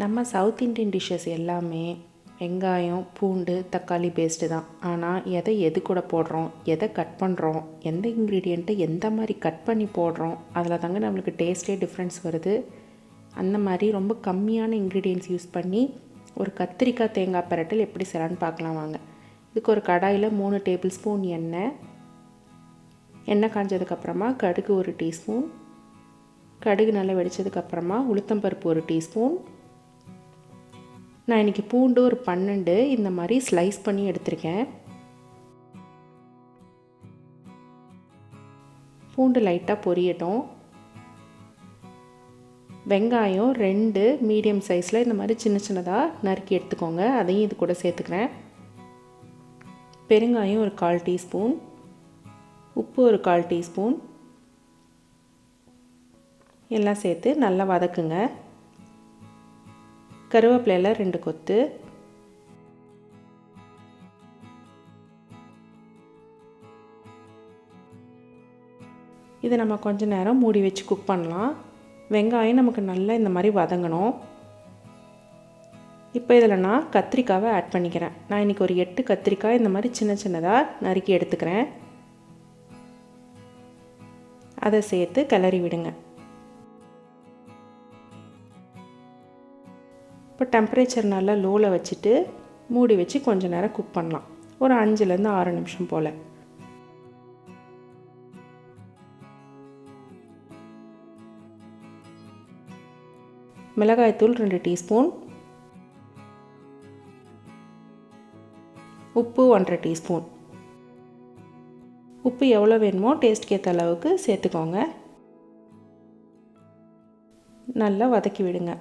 நம்ம south Indian dishes எல்லாமே வெங்காயம் பூண்டு தக்காளி பேஸ்ட்டு தான். ஆனால் எதை எது கூட போடுறோம் எதை கட் பண்ணுறோம் எந்த இன்க்ரீடியண்ட்டை எந்த மாதிரி கட் பண்ணி போடுறோம் அதில் தாங்க நம்மளுக்கு டேஸ்ட்டே டிஃப்ரென்ஸ் வருது. அந்த மாதிரி ரொம்ப கம்மியான இன்க்ரீடியன்ஸ் யூஸ் பண்ணி ஒரு கத்திரிக்காய் தேங்காய் பிரட்டல் எப்படி செய்யலான்னு பார்க்கலாம் வாங்க. இதுக்கு ஒரு கடாயில் மூணு டேபிள் ஸ்பூன் எண்ணெய் எண்ணெய் காஞ்சதுக்கப்புறமா கடுகு ஒரு டீஸ்பூன் கடுகு நல்லா வெடித்ததுக்கப்புறமா உளுத்தம்பருப்பு ஒரு டீஸ்பூன் நான் இன்றைக்கி பூண்டு ஒரு பன்னெண்டு இந்த மாதிரி ஸ்லைஸ் பண்ணி எடுத்திருக்கேன். பூண்டு லைட்டாக பொரியட்டும். வெங்காயம் ரெண்டு மீடியம் சைஸில் இந்த மாதிரி சின்ன சின்னதாக நறுக்கி எடுத்துக்கோங்க. அதையும் இது கூட சேர்த்துக்கிறேன். பெருங்காயம் ஒரு கால் டீஸ்பூன். உப்பு ஒரு கால் டீஸ்பூன். எல்லாம் சேர்த்து நல்லா வதக்குங்க. கருவேப்பிலையில் ரெண்டு கொத்து. இதை நம்ம கொஞ்ச நேரம் மூடி வச்சு குக் பண்ணலாம். வெங்காயம் நமக்கு நல்லா இந்த மாதிரி வதங்கணும். இப்போ இதில் நான் கத்திரிக்காவை ஆட் பண்ணிக்கிறேன். நான் இன்றைக்கி ஒரு எட்டு கத்திரிக்காய் இந்த மாதிரி சின்ன சின்னதாக நறுக்கி எடுத்துக்கிறேன். அதை சேர்த்து கிளறி விடுங்க. இப்போ டெம்பரேச்சர் நல்லா லோவில் வச்சுட்டு மூடி வச்சு கொஞ்சம் நேரம் குக் பண்ணலாம். ஒரு அஞ்சுலேருந்து ஆறு நிமிஷம் போல். மிளகாய்த்தூள் ரெண்டு டீஸ்பூன். உப்பு ஒன்றரை டீஸ்பூன். உப்பு எவ்வளோ வேணுமோ டேஸ்ட்க்கு ஏற்ற அளவுக்கு சேர்த்துக்கோங்க. நல்லா வதக்கி விடுங்க.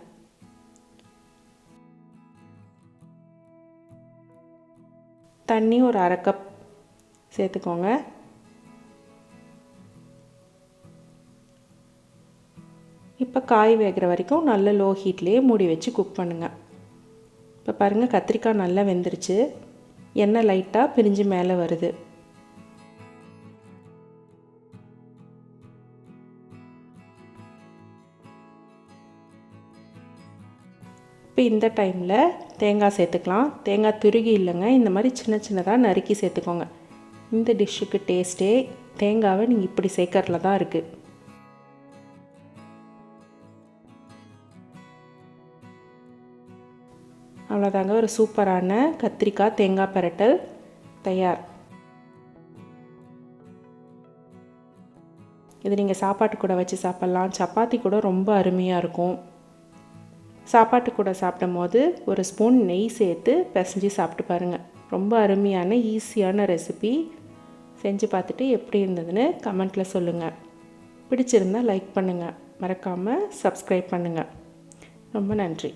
தண்ணி ஒரு அரை கப் சேர்த்துக்கோங்க. இப்போ காய் வேகிற வரைக்கும் நல்ல லோ ஹீட்லேயே மூடி வச்சு குக் பண்ணுங்கள் இப்போ பாருங்கள் கத்திரிக்காய் நல்லா வெந்துருச்சு. எண்ணெய் லைட்டாக பிரிஞ்சு மேலே வருது. இப்போ இந்த டைமில் தேங்காய் சேர்த்துக்கலாம். தேங்காய் துருகி இல்லைங்க. இந்த மாதிரி சின்ன சின்னதாக நறுக்கி சேர்த்துக்கோங்க. இந்த டிஷ்ஷுக்கு டேஸ்ட்டே தேங்காவை நீங்கள் இப்படி சேர்க்கறதுல தான் இருக்குது அவ்வளோதாங்க. ஒரு சூப்பரான கத்திரிக்காய் தேங்காய் பரட்டல் தயார். இது நீங்கள் சாப்பாட்டு கூட வச்சு சாப்பிட்லாம். சப்பாத்தி கூட ரொம்ப அருமையாக இருக்கும். சாப்பாட்டு கூட சாப்பிடும் போது ஒரு ஸ்பூன் நெய் சேர்த்து பிசைஞ்சு சாப்பிட்டு பாருங்கள் ரொம்ப அருமையான ஈஸியான ரெசிபி. செஞ்சு பார்த்துட்டு எப்படி இருந்ததுன்னு கமெண்ட்டில் சொல்லுங்கள் பிடிச்சிருந்தால் லைக் பண்ணுங்கள் மறக்காமல் சப்ஸ்கிரைப் பண்ணுங்கள் ரொம்ப நன்றி.